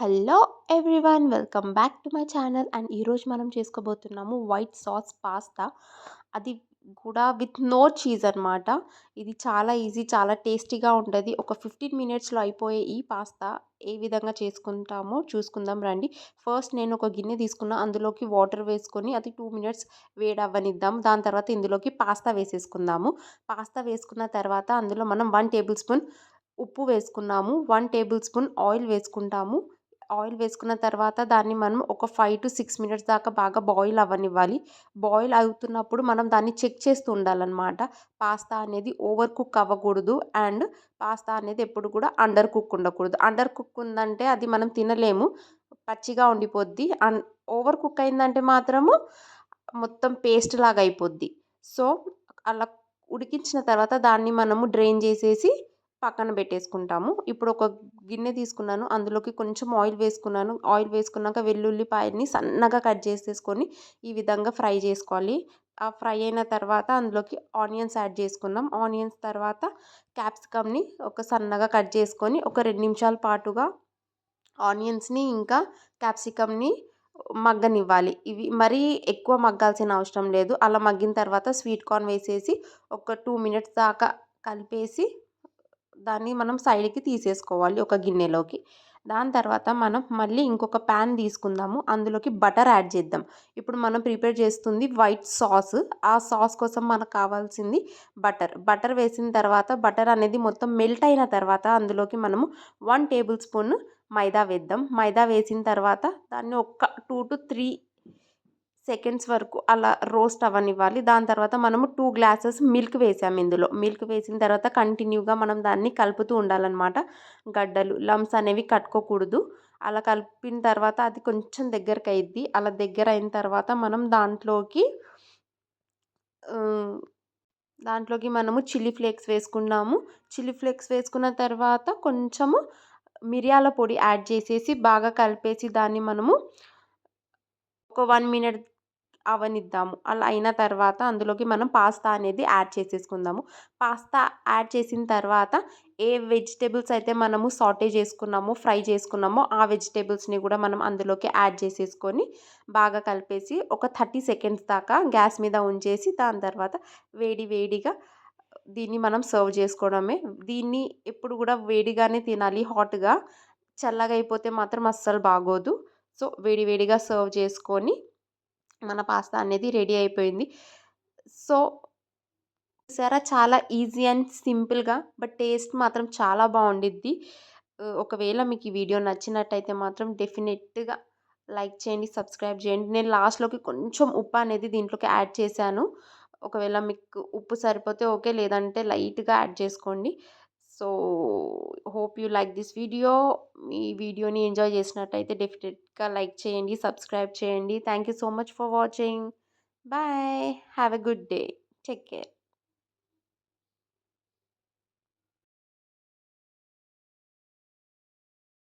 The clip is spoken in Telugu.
Hello everyone welcome back to my channel. And ఈరోజు మనం చేసుకోబోతున్నాము వైట్ సాస్ పాస్తా. అది కూడా విత్ నో చీజ్ అనమాట ఇది చాలా ఈజీ చాలా టేస్టీగా ఉంటుంది. ఒక ఫిఫ్టీన్ మినిట్స్లో అయిపోయే ఈ పాస్తా ఏ విధంగా చేసుకుంటామో చూసుకుందాం రండి. ఫస్ట్ నేను ఒక గిన్నె తీసుకున్న అందులోకి వాటర్ వేసుకొని అది టూ మినిట్స్ వేడవ్వనిద్దాం. దాని తర్వాత ఇందులోకి పాస్తా వేసేసుకుందాము. పాస్తా వేసుకున్న తర్వాత అందులో మనం వన్ టేబుల్ స్పూన్ ఉప్పు వేసుకున్నాము. వన్ టేబుల్ స్పూన్ ఆయిల్ వేసుకుంటాము. ఆయిల్ వేసుకున్న తర్వాత దాన్ని మనం ఒక ఫైవ్ టు సిక్స్ మినిట్స్ దాకా బాగా బాయిల్ అవ్వనివ్వాలి. బాయిల్ అవుతున్నప్పుడు మనం దాన్ని చెక్ చేస్తూ ఉండాలన్నమాట. పాస్తా అనేది ఓవర్ కుక్ అవ్వకూడదు అండ్ పాస్తా అనేది ఎప్పుడు కూడా అండర్ కుక్ ఉండకూడదు. అండర్ కుక్ ఉందంటే అది మనం తినలేము. పచ్చిగా ఉండిపోద్ది. అండ్ ఓవర్ కుక్ అయిందంటే మాత్రము మొత్తం పేస్ట్ లాగా అయిపోద్ది. సో అలా ఉడికించిన తర్వాత దాన్ని మనము డ్రైన్ చేసేసి పక్కన పెట్టేసుకుంటాము. ఇప్పుడు ఒక గిన్నె తీసుకున్నాను. అందులోకి కొంచెం ఆయిల్ వేసుకున్నాను. ఆయిల్ వేసుకున్నాక వెల్లుల్లిపాయని సన్నగా కట్ చేసేసుకొని ఈ విధంగా ఫ్రై చేసుకోవాలి. ఆ ఫ్రై అయిన తర్వాత అందులోకి ఆనియన్స్ యాడ్ చేసుకున్నాం ఆనియన్స్ తర్వాత క్యాప్సికమ్ని ఒక సన్నగా కట్ చేసుకొని ఒక రెండు నిమిషాల పాటుగా ఆనియన్స్ని ఇంకా క్యాప్సికమ్ని మగ్గనివ్వాలి. ఇవి మరీ ఎక్కువ మగ్గాల్సిన అవసరం లేదు. అలా మగ్గిన తర్వాత స్వీట్ కార్న్ వేసేసి ఒక టూ మినిట్స్ దాకా కలిపేసి దాన్ని మనం సైడ్కి తీసేసుకోవాలి ఒక గిన్నెలోకి. దాని తర్వాత మనం మళ్ళీ ఇంకొక ప్యాన్ తీసుకుందాము. అందులోకి బటర్ యాడ్ చేద్దాం. ఇప్పుడు మనం ప్రిపేర్ చేస్తుంది వైట్ సాస్. ఆ సాస్ కోసం మనకు కావాల్సింది బటర్. బటర్ వేసిన తర్వాత బటర్ అనేది మొత్తం మెల్ట్ అయిన తర్వాత అందులోకి మనము వన్ టేబుల్ స్పూన్ మైదా వేద్దాం. మైదా వేసిన తర్వాత దాన్ని ఒక్క టూ టు త్రీ సెకండ్స్ వరకు అలా రోస్ట్ అవ్వనివ్వాలి. దాని తర్వాత మనము టూ గ్లాసెస్ మిల్క్ వేసాము ఇందులో. మిల్క్ వేసిన తర్వాత కంటిన్యూగా మనం దాన్ని కలుపుతూ ఉండాలన్నమాట. గడ్డలు లమ్స్ అనేవి కట్టుకోకూడదు. అలా కలిపిన తర్వాత అది కొంచెం దగ్గరకు అయింది అలా దగ్గర అయిన తర్వాత మనం దాంట్లోకి దాంట్లోకి మనము చిల్లీ ఫ్లేక్స్ వేసుకున్నాము. చిల్లీ ఫ్లేక్స్ వేసుకున్న తర్వాత కొంచెము మిరియాల పొడి యాడ్ చేసేసి బాగా కలిపేసి దాన్ని మనము ఒక వన్ మినిట్ అవనిద్దాము. అలా అయిన తర్వాత అందులోకి మనం పాస్తా అనేది యాడ్ చేసేసుకుందాము. పాస్తా యాడ్ చేసిన తర్వాత ఏ వెజిటేబుల్స్ అయితే మనము సాటే చేసుకున్నామో ఫ్రై చేసుకున్నామో ఆ వెజిటేబుల్స్ని కూడా మనం అందులోకి యాడ్ చేసేసుకొని బాగా కలిపేసి ఒక థర్టీ సెకండ్స్ దాకా గ్యాస్ మీద ఉంచేసి దాని తర్వాత వేడి వేడిగా దీన్ని మనం సర్వ్ చేసుకోవడమే. దీన్ని ఎప్పుడు కూడా వేడిగానే తినాలి. హాట్గా చల్లగా అయిపోతే మాత్రం అస్సలు బాగోదు. సో వేడి వేడిగా సర్వ్ చేసుకొని మన పాస్తా అనేది రెడీ అయిపోయింది. సో సరే చాలా ఈజీ అండ్ సింపుల్గా బట్ టేస్ట్ మాత్రం చాలా బాగుండిద్ది. ఒకవేళ మీకు ఈ వీడియో నచ్చినట్టయితే మాత్రం డెఫినెట్గా లైక్ చేయండి సబ్స్క్రైబ్ చేయండి. నేను లాస్ట్లోకి కొంచెం ఉప్పు అనేది దీంట్లోకి యాడ్ చేశాను. ఒకవేళ మీకు ఉప్పు సరిపోతే ఓకే లేదంటే లైట్గా యాడ్ చేసుకోండి. So hope you like this video. ఈ వీడియోని ఎంజాయ్ చేసినట్టయితే డెఫినెట్గా లైక్ చేయండి సబ్స్క్రైబ్ చేయండి. Thank you so much for watching. Bye. Have a good day. Take care.